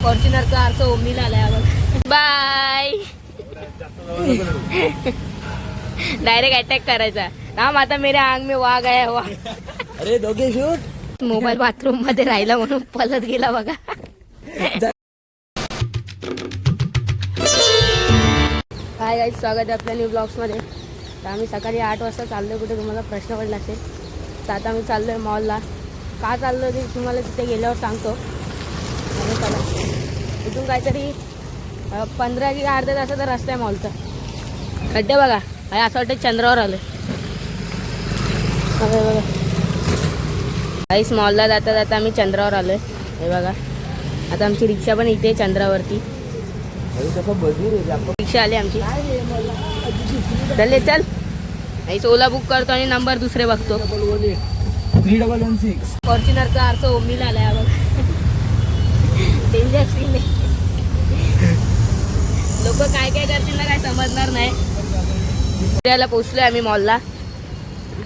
फॉर्च्युनरचा अर्थ ओमनीला आलाय बघ बाय डायरेक्ट अटॅक करायचा. थांब आता मेरे आंग में वाघ आहे वाघ. अरे दोघे शूट मोबाईल बाथरूममध्ये राहिला म्हणून पलत गेला बघा. हाय गाईज स्वागत आहे आपल्या न्यू ब्लॉग्समध्ये तर आम्ही सकाळी आठ वाजता चाललो कुठे तुम्हाला प्रश्न पडला असेल तर आता आम्ही चाललो आहे मॉलला का चाललो ते तुम्हाला तिथे गेल्यावर सांगतो. आणि चला. इथून काहीतरी पंधरा की अर्ध्या तासाचा रस्ता आहे मॉलचा. खड्डे बघा. आणि असं वाटतं चंद्रावर आलं बघा बघा. काहीच मॉलला जाता जाता आम्ही चंद्रावर आलो आहे हे बघा. आता आमची रिक्षा पण इथे आहे चंद्रावरती. अरे रिक्षा आली आमची. चल चल. नाही ओला बुक करतो आणि नंबर दुसरे बघतो. थ्री डबल वन सिक्स फॉर्च्युनरचा अर्थ ओमनीला आलाय बघ. डेंजर सीन लोक काय काय करतील ना काय समजणार नाही त्याला पोचलोय आम्ही मॉलला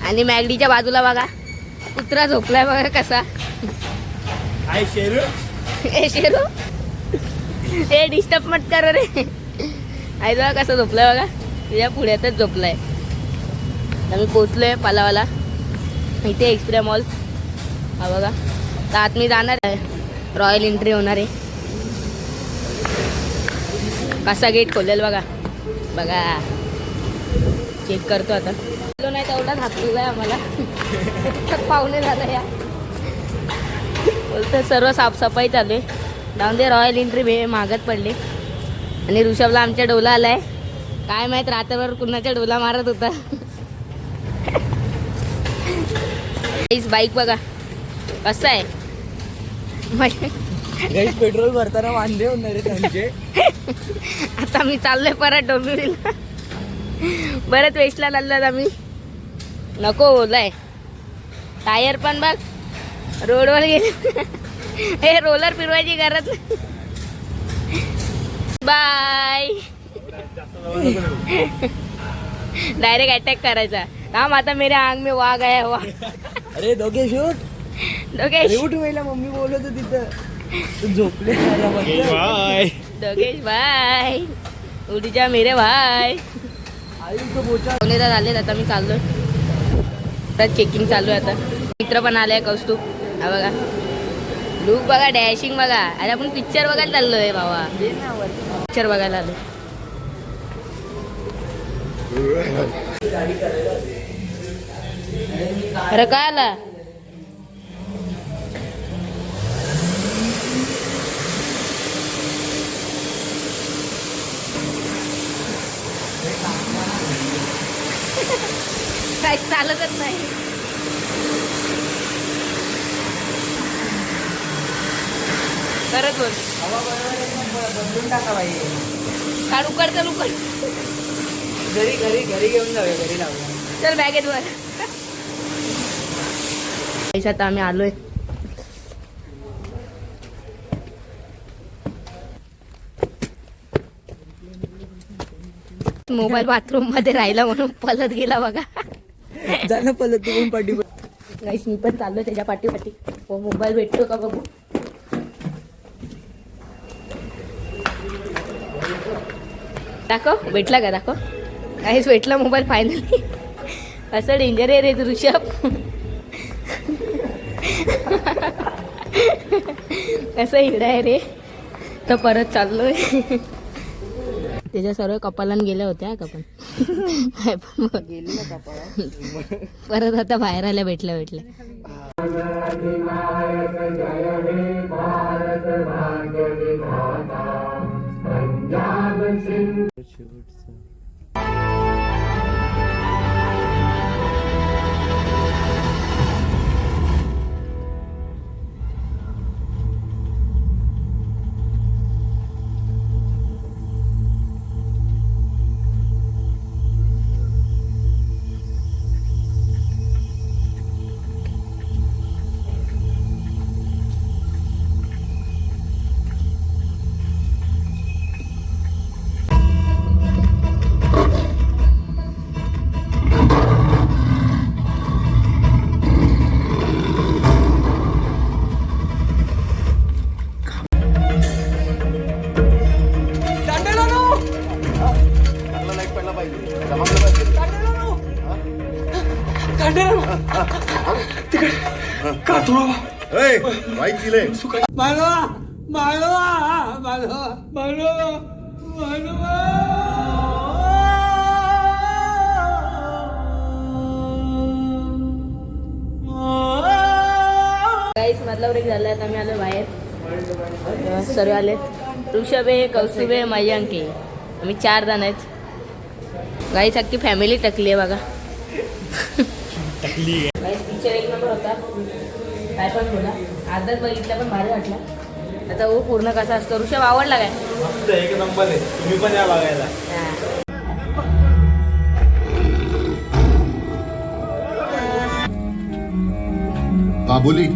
आणि मॅगडीच्या बाजूला बघा. कुत्रा झोपलाय बघा कसा. हाय शेरू. ए शेरू. ए डिस्टर्ब मत कर रे. आई बघा कसं झोपलाय बघा. तुझ्या पुढ्यातच झोपलाय. मी पोचलोय पालावाला. इथे एक्सप्रिया मॉल हा बघा. तर आत मी जाणार आहे. रॉयल एंट्री होणार आहे. कसा गेट खोलेल बघा. बघा. चेक करतो आता. गेलो नाही तेवढाच हातलेला आहे आम्हाला. पाहुणे झालं या. बोलतं सर्व साफसफाई चालू आहे. जाऊन दे रॉयल एंट्री भे मागत पडले. आणि ऋषभला आमच्या डोला आलाय. काय माहीत रात्रभर कुणाच्या डोला मारत होता. बाईक बघा. कसं आहे? पेट्रोल भरताना वांदे होणार रे त्यांचे आता मी चाललोय परत डोंबिवलीला. बरंच वेस्टला चाललोय आम्ही. नको ओलाय टायर पण बघ रोडवर गेले. हे रोलर फिरवायची गरज बाय डायरेक्ट अटॅक करायचा. थांब आता मेरे आंग में वाघ आहे वाघ. अरे दोघे शूट अरे उठ वेळेला मम्मी बोलत होती तिथं तू झोपले बाय दोघेश बाय उडीच्या मेरे भाई. आई तो झाले आता मी चाललो आता चेकिंग चालू आहे आता. मित्र पण आले कौस्तुभ. हा बघा. लुक बघा डॅशिंग बघा. अरे आपण पिक्चर बघायला चाललोय बाबा पिक्चर बघायला आलो अरे काय आला? काय चालतच नाही. परत बोल बदलून टाका बाई काढ उकड चल उकड. घरी घरी घरी घेऊन जाऊया घरी लावूया चल बॅगेत वर. आता आम्ही आलोय. मोबाईल बाथरूममध्ये राहिला म्हणून पलत गेला बघा. झालं पलत तू पण पाठी गाईस मी पण चाललोय त्याच्या पाठीपाठी हो मोबाईल भेटतो का बघू? दाखव भेटला का? दाखव. काहीच भेटला मोबाईल फायनली असं डेंजर आहे रे ऋषभ. असं हिडा आहे रे. तर परत चाललोय. त्याच्या सर्व कपालान गेल्या होत्या का पण? परत आता बाहेर आल्या भेटल्या भेटल्या. शेवटचा पाहिजे काहीच मतलब रेक झालं आम्ही आलो बाहेर सर्व आलेत ऋषभ आहे कौस्तुभ आहे मयांक आहे आम्ही चार जण आहेत गाईच अख्खी फॅमिली टकली आहे बघा. गाईच पिक्चर एक नंबर होता. काय पण बोला. अर्धाच बघितला पण भारी वाटला. आता हो पूर्ण कसा असतो? ऋषभ आवडला काय? एक नंबर आहे. तुम्ही पण या बघायला. बाबुली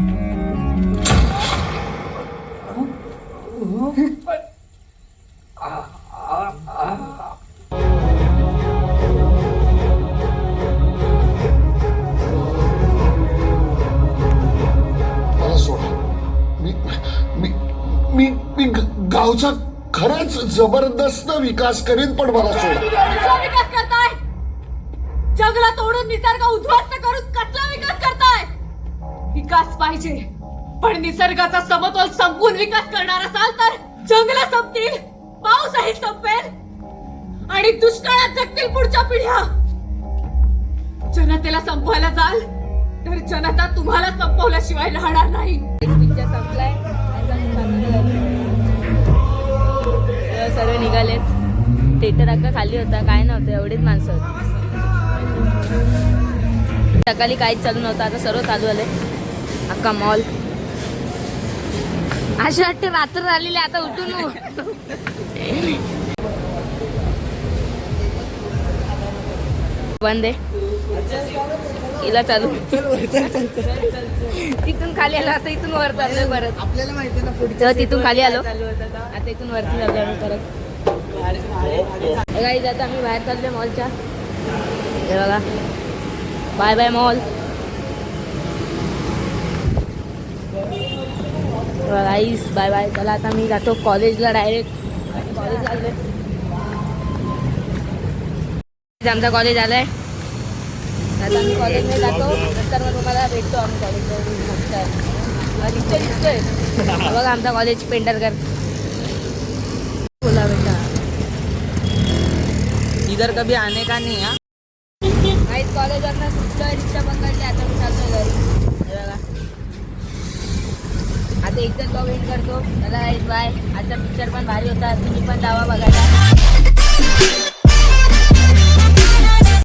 गावचा खरंच जबरदस्त विकास करीन पण मला सोडा. कसला विकास करताय जंगला तोडून निसर्ग उद्ध्वस्त करून कसला विकास करताय? विकास पाहिजे पण निसर्गाचा समतोल संपून विकास करणार असाल तर जंगल संपतील पाऊसही संपेल आणि दुष्काळात जगतील पुढच्या पिढ्या. जनतेला संपवायला जाल तर जनता तुम्हाला संपवल्याशिवाय राहणार नाही. संपलाय. सर्व निघालेत. थिएटर अख्खा खाली होता. काय नव्हतं एवढीच माणसं. होती सकाळी काहीच चालू नव्हतं. आता सर्व चालू आले अख्खा मॉल अशी वाटते रात्र झालेली आता उठून बंद आहे. हिला चालू. तिथून खाली आलो आता इथून वर चाललोय परत. आपल्याला माहिती ना पुढे तेव्हा तिथून खाली आलो. आता इथून वरती चाललो आम्ही परत. गाईज आता आम्ही बाहेर चाललोय मॉलच्या हे बघा. Bye bye mall guys bye bye चला आता मी जातो कॉलेजला डायरेक्ट कॉलेज चाललोय आमचा कॉलेज आलाय आता आम्ही कॉलेजमध्ये जातो नंतर मग तुम्हाला भेटतो आम्ही आहे दिसतोय दिसतोय. बघा आमचा कॉलेज पेंटरकर बोला बेटा. इधर कभी आने का नहीं हा? काहीच कॉलेजवरनं सुटलोय रिक्षा पकडली आता मी चालतोय घरी बघा. आता एकच ब्लॉग एंड करतो. चला बाय आजचा पिक्चर पण भारी होता. तुम्ही पण जावा बघायला.